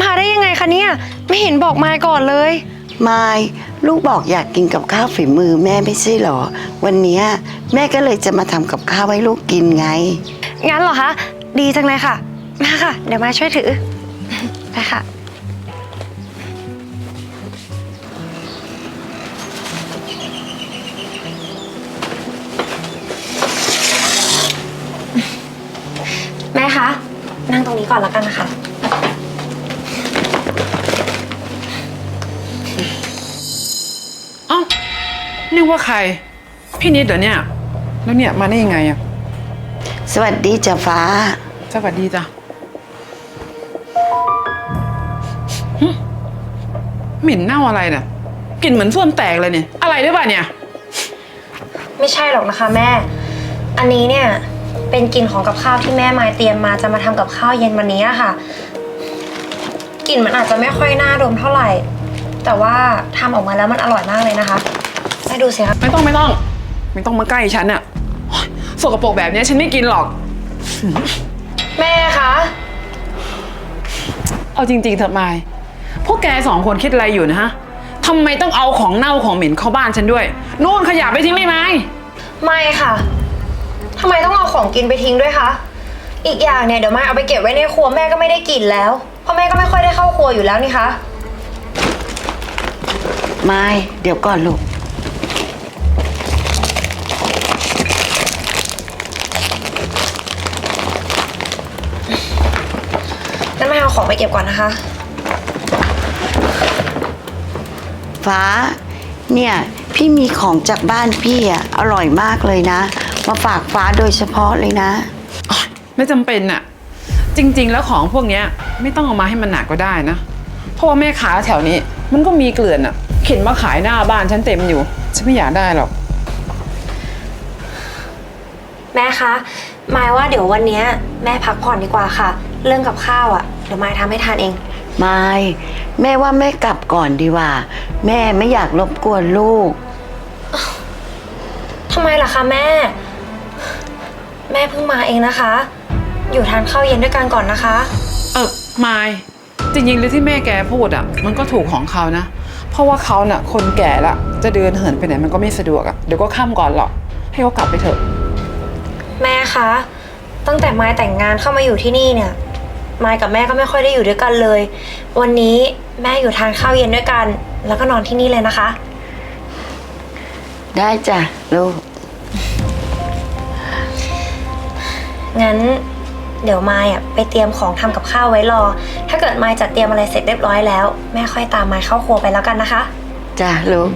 มาได้ยังไงคะเนี่ย ไม่เห็นบอกมาก่อนเลย มายลูกบอกอยากกินกับข้าวฝีมือแม่ไม่ใช่เหรอ วันเนี้ยแม่ก็เลยจะมาทำกับข้าวให้ลูกกินไง งั้นเหรอคะ ดีจังเลยค่ะ มาค่ะ เดี๋ยวมาช่วยถือ ไปค่ะ แม่คะ นั่งตรงนี้ก่อนแล้วกันนะคะ นึกว่าใคร พี่นิดเหรอเนี่ย แล้วเนี่ยมาได้ยังไงอะสวัสดีจ้ะฟ้า สวัสดีจ้ะหึเหม็นเน่าอะไรเนี่ยกลิ่นเหมือนส้วมแตกเลยเนี่ย อะไรหรือเปล่าเนี่ย ไม่ใช่หรอกนะคะแม่ อันนี้เนี่ยเป็นกลิ่นของกับข้าวที่แม่มายเตรียมมาจะมาทำกับข้าวเย็นวันนี้อะค่ะ กลิ่นมันอาจจะไม่ค่อยน่าดมเท่าไหร่ แต่ว่าทำออกมาแล้วมันอร่อยมากเลยนะคะแม่ ดูสิคะไม่ต้องไม่ต้อง ไม่ต้องมาใกล้ฉันอะโอ๊ยสกปรกแบบเนี้ยฉันไม่กินหรอก แม่คะเอาจริงๆเถอะมาย พวกแกสองคนคิดอะไรอยู่นะฮะทำไมต้องเอาของเน่าของเหม็นเข้าบ้านฉันด้วย นู่นขยะไปทิ้งเลยไหมไม่ค่ะทำไมต้องเอาของกินไปทิ้งด้วยคะอีกอย่างเนี่ยเดี๋ยวมายเอาไปเก็บไว้ในครัวแม่ก็ไม่ได้กินแล้วเพราะแม่ก็ไม่ค่อยได้เข้าครัวอยู่แล้วนี่คะมายเดี๋ยวก่อนลูก ของไปเก็บก่อนนะคะ ฟ้า เนี่ย พี่มีของจากบ้านพี่อะอร่อยมากเลยนะ มาฝากฟ้าโดยเฉพาะเลยนะอ๊ะไม่จำเป็นน่ะจริง ๆ แล้วของพวกเนี้ยไม่ต้องเอามาให้มันหนักก็ได้นะ เพราะว่าแม่ค้าแถวนี้ มันก็มีเกลื่อนอะเข็นมาขายหน้าบ้านฉันเต็มอยู่ ฉันไม่อยากได้หรอก แม่คะหมายว่าเดี๋ยววันเนี้ยแม่พักผ่อนดีกว่าค่ะ เรื่องกับข้าวอะ่ะ เดี๋ยวมายทำให้ทานเองมายแม่ว่าแม่กลับก่อนดีกว่า แม่ไม่อยากรบกวนลูก ทำไมล่ะคะแม่ แม่เพิ่งมาเองนะคะ อยู่ทานข้าวเย็นด้วยกันก่อนนะคะ เออมายจริงๆแล้วที่แม่แกพูดอะ มันก็ถูกของเขานะ เพราะว่าเขาน่ะ คนแก่ละจะเดินเหินไปไหนมันก็ไม่สะดวกอะเดี๋ยวก็ข้ามก่อนหรอกให้เขากลับไปเถอะ แม่คะ ตั้งแต่มายแต่งงานเข้ามาอยู่ที่นี่เนี่ย มายกับแม่ก็ไม่ค่อยได้อยู่ด้วยกันเลย วันนี้แม่อยู่ทานข้าวเย็นด้วยกัน แล้วก็นอนที่นี่เลยนะคะ ได้จ้ะลูก งั้นเดี๋ยวมายอะไปเตรียมของทำกับข้าวไว้รอ ถ้าเกิดมายจัดเตรียมอะไรเสร็จเรียบร้อยแล้ว แม่ค่อยตามมายเข้าครัวไปแล้วกันนะคะ จ้ะลูก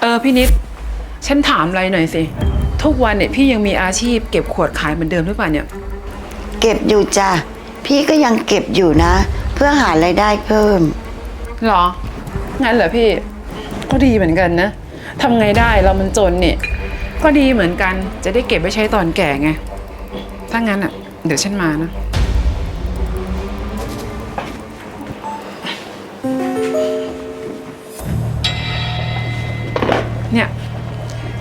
เออพี่นิด ฉันถามอะไรหน่อยสิ ทุกวันเนี่ยพี่ยังมีอาชีพเก็บขวดขายเหมือนเดิมหรือเปล่าเนี่ย เก็บอยู่จ้ะพี่ก็ยังเก็บอยู่นะ เพื่อหารายได้เพิ่ม หรอ งั้นเหรอพี่ ก็ดีเหมือนกันนะทำไงได้เรามันจนเนี่ย ก็ดีเหมือนกัน จะได้เก็บไว้ใช้ตอนแก่ไง ถ้างั้นอะ เดี๋ยวฉันมานะ เนี่ย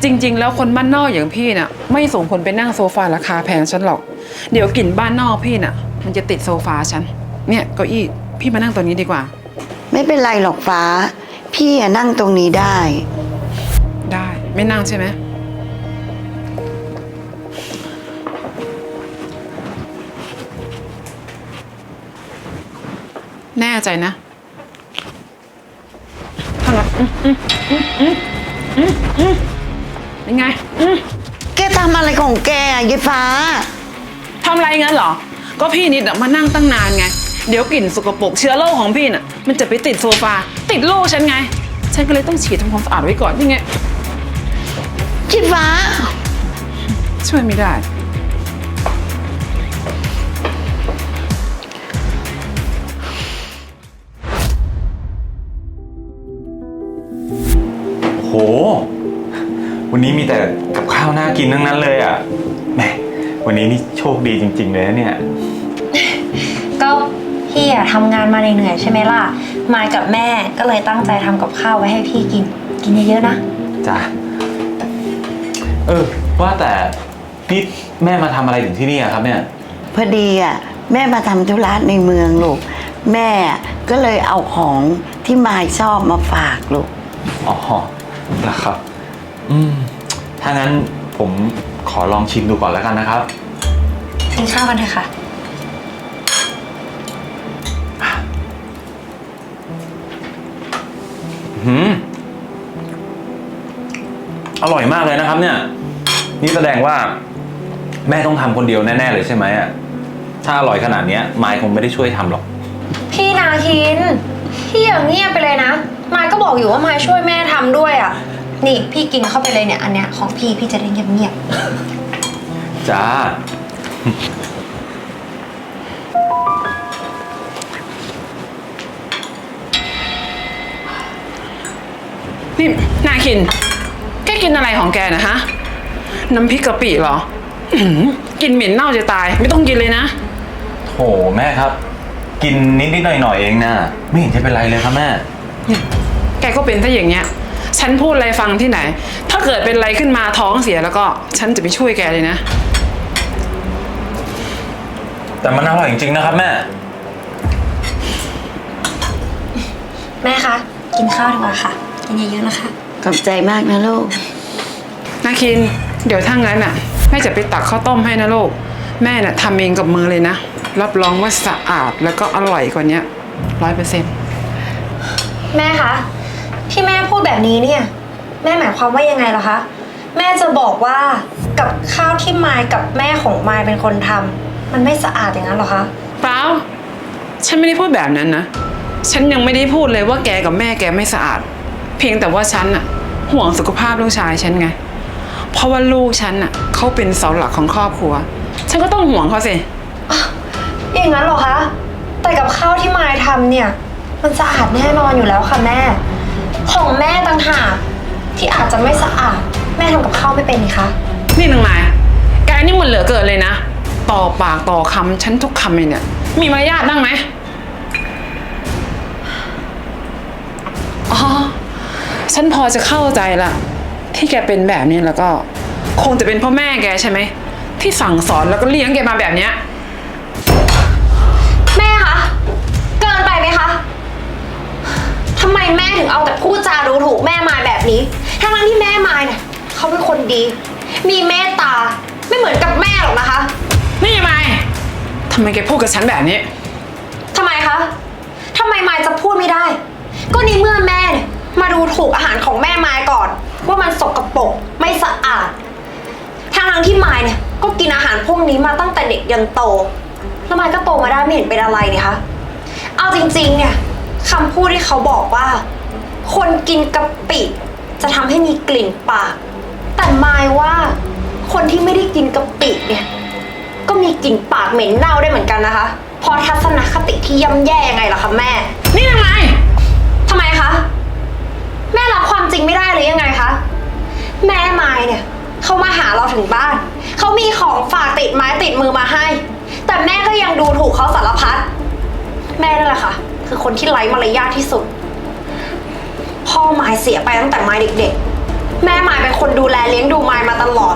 จริง ๆ แล้วคนบ้านนอกอย่างพี่น่ะ ไม่สมควรไปนั่งโซฟาราคาแพงฉันหรอก เดี๋ยวกลิ่นบ้านนอกพี่น่ะ มันจะติดโซฟาฉัน เนี่ยเก้าอี้พี่มานั่งตัวนี้ดีกว่า ไม่เป็นไรหรอกฟ้า พี่อะนั่งตรงนี้ได้ ได้ไม่นั่งใช่ไหมแน่ใจนะทำไงอืมอืมอืมอืมอืมอืม ยังไงอืมแกทำอะไรของแกอะยายฟ้า ทำอะไรงั้นเหรอ ก็พี่นิดอะมานั่งตั้งนานไง เดี๋ยวกลิ่นสกปรกเชื้อโรคของพี่น่ะ มันจะไปติดโซฟา ติดลูกฉันไง ฉันก็เลยต้องฉีดทำความสะอาดไว้ก่อนนี่ไง ยายฟ้า ช่วยไม่ได้ โห วันนี้มีแต่กับข้าวน่ากินทั้งนั้นเลยอะแหมวันนี้นี่โชคดีจริง ๆ เลยนะเนี่ย ก็พี่อะทำงานมาเหนื่อยๆใช่ไหมล่ะ มายกับแม่ก็เลยตั้งใจทำกับข้าวไว้ให้พี่กิน กินเยอะๆนะ จ้ะเออ ว่าแต่นี่แม่มาทำอะไรถึงที่นี่อะครับเนี่ย พอดีอะแม่มาทำธุระในเมืองลูก แม่ก็เลยเอาของที่มายชอบมาฝากลูก อ๋อนะครับ อืมถ้างั้นผมขอลองชิมดูก่อนแล้วกันนะครับ กินข้าวกันเถอะค่ะ หืมอร่อยมากเลยนะครับ เนี่ย นี่แสดงว่า แม่ต้องทำคนเดียวแน่ ๆ เลยใช่ไหมอะถ้าอร่อยขนาดเนี้ยมายคงไม่ได้ช่วยทำหรอก พี่นาคิน พี่อย่างเงียบไปเลยนะ มายก็บอกอยู่ว่ามายช่วยแม่ทำด้วยอะ นี่พี่กินเข้าไปเลยเนี่ยอันเนี้ยของพี่พี่จะได้เงียบจ้า นี่นาคิน แกกินอะไรของแกนะฮะ น้ำพริกกะปิเหรออื้อหือกินเหม็นเน่าจะตาย ไม่ต้องกินเลยนะ โหแม่ครับ กินนิดๆหน่อยๆเองนะไม่เห็นจะเป็นไรเลยครับแม่ แกก็เป็นถ้าอย่างเงี้ย ฉันพูดอะไรฟังที่ไหน ถ้าเกิดเป็นอะไรขึ้นมาท้องเสียแล้วก็ ฉันจะไปช่วยแกเลยนะ แต่มันอร่อยจริงๆนะครับแม่ๆแม่คะ กินข้าวดีกว่าค่ะ กินเยอะๆนะคะ ขอบใจมากนะลูก นาคิน เดี๋ยวถ้างั้นอะ แม่จะไปตักข้าวต้มให้นะลูก แม่น่ะทำเองกับมือเลยนะ รับรองว่าสะอาดแล้วก็อร่อยกว่าเนี้ร้อยเปอร์เซ็นต์ แม่คะ ที่แม่พูดแบบนี้เนี่ย แม่หมายความว่ายังไงเหรอคะ แม่จะบอกว่ากับข้าวที่มายกับแม่ของมายเป็นคนทำมันไม่สะอาดอย่างนั้นเหรอคะ เปล่าฉันไม่ได้พูดแบบนั้นนะ ฉันยังไม่ได้พูดเลยว่าแกกับแม่แกไม่สะอาด เพียงแต่ว่าฉันอะห่วงสุขภาพลูกชายฉันไง เพราะว่าลูกฉันอะเขาเป็นเสาหลักของครอบครัว ฉันก็ต้องห่วงเขาสิ อย่างนั้นเหรอคะ แต่กับข้าวที่มายทำเนี่ย มันสะอาดแน่นอนอยู่แล้วค่ะแม่ ของแม่ต่างหากที่อาจจะไม่สะอาด แม่ทำกับข้าวไม่เป็นนี่คะนี่นางนายแกนี่มันเหลือเกินเลยนะ ต่อปากต่อคำฉันทุกคำเลยเนี่ย มีมารยาทบ้างไหมอ๋อ ฉันพอจะเข้าใจละ ที่แกเป็นแบบนี้แล้วก็ คงจะเป็นพ่อแม่แกใช่ไหม ที่สั่งสอนแล้วก็เลี้ยงแกมาแบบเนี้ย แม่คะ เกินไปไหมคะทำไมแม่ถึงเอาแต่พูดจาดูถูกแม่มายแบบนี้ ทั้งนั้นที่แม่มายเนี่ยเขาเป็นคนดี มีเมตตา ไม่เหมือนกับแม่หรอกนะคะ นี่ยายทำไมแกพูดกับฉันแบบนี้ ทำไมคะ ทำไมมายจะพูดไม่ได้ ก็ในเมื่อแม่เนี่ยมาดูถูกอาหารของแม่มายก่อน ว่ามันสกปรกไม่สะอาด ทางทางๆที่มายเนี่ยก็กินอาหารพวกนี้มาตั้งแต่เด็กยันโต แล้วมายก็โตมาได้ไม่เห็นเป็นอะไรนี่คะ เอาจริงๆเนี่ย คำพูดที่เขาบอกว่า คนกินกะปิ จะทำให้มีกลิ่นปาก แต่มายว่า คนที่ไม่ได้กินกะปิเนี่ย ก็มีกลิ่นปากเหม็นเน่าได้เหมือนกันนะคะ พอทัศนคติที่ย่ำแย่ยังไงล่ะคะแม่ นี่นางนายทำไมคะ แม่รับความจริงไม่ได้หรือยังไงคะ แม่ไม้เนี่ย เขามาหาเราถึงบ้าน เขามีของฝากติดไม้ติดมือมาให้ แต่แม่ก็ยังดูถูกเขาสารพัด แม่นั่นแหละค่ะ คือคนที่ไร้มารยาทที่สุด พ่อไม้เสียไปตั้งแต่ไม้เด็กๆ แม่ไม้เป็นคนดูแลเลี้ยงดูไม้มาตลอด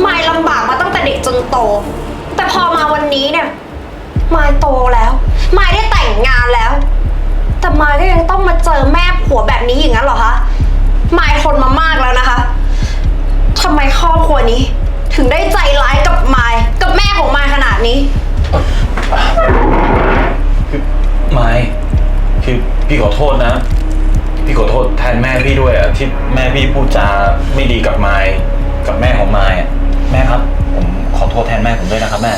ไม้ลำบากมาตั้งแต่เด็กจนโต แต่พอมาวันนี้เนี่ยไม้โตแล้วไม้ได้แต่งงานแล้ว แต่ไม้ก็ยังต้องมาเจอแม่ผัวแบบนี้อย่างนั้นเหรอคะไม้ทนมามากแล้วนะคะทำไมครอบครัวนี้ ถึงได้ใจร้ายกับไม้กับแม่ของไม้ขนาดนี้ ไม่คือพี่ขอโทษนะ พี่ขอโทษแทนแม่พี่ด้วยอะที่แม่พี่พูดจาไม่ดีกับไมายกับแม่ของไมายอะแม่ครับ ผมขอโทษแทนแม่ผมด้วยนะครับแม่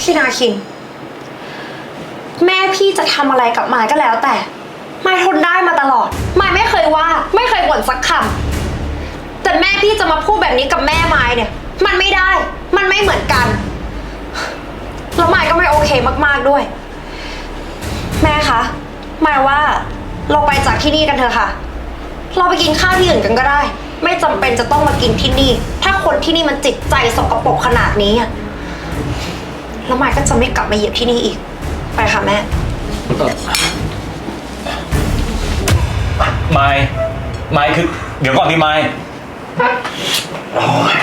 พี่นาคิน แม่พี่จะทำอะไรกับไม้ก็แล้วแต่ไม้ทนได้มาตลอดไม้ไม่เคยว่า ไม่เคยบ่นสักคำแต่แม่พี่จะมาพูดแบบนี้กับแม่ไม้เนี่ย มันไม่ได้ มันไม่เหมือนกันแล้วไม้ก็ไม่โอเคมากๆด้วย แม่คะหมายว่าเราไปจากที่นี่กันเถอะค่ะ เราไปกินข้าวที่อื่นกันก็ได้ ไม่จำเป็นจะต้องมากินที่นี่ ถ้าคนที่นี่มันจิตใจสกปรกขนาดนี้อะแล้วหมายก็จะไม่กลับมาเหยียบที่นี่อีก ไปค่ะแม่ ไมายไมายคือ เดี๋ยวก่อนดิไมายโอ้ย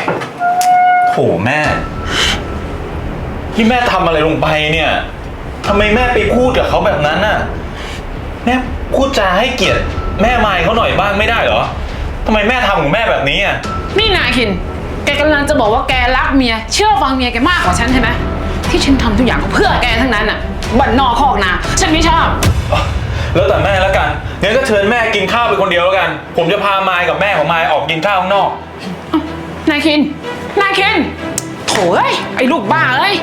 โถโหแม่ที่แม่ทำอะไรลงไปเนี่ย ทำไมแม่ไปพูดกับเขาแบบนั้นน่ะ แม่พูดจาให้เกียรติแม่ไมค์เขาหน่อยบ้างไม่ได้เหรอทำไมแม่ทำกับแม่แบบนี้อะ นี่นาคิน แกกำลังจะบอกว่าแกรักเมีย เชื่อฟังเมียแกมากกว่าฉันใช่ไหมที่ฉันทำทุกอย่างก็เพื่อแกทั้งนั้นอะ บันนอกคอกนาฉันไม่ชอบ แล้วแต่แม่แล้วกันงั้นก็เชิญแม่กินข้าวไปคนเดียวแล้วกัน ผมจะพาไมค์กับแม่ของไมค์ออกกินข้าวข้างนอก นายคิน นายคินโถ่เอ้ยไอ้ลูกบ้าเอ้ย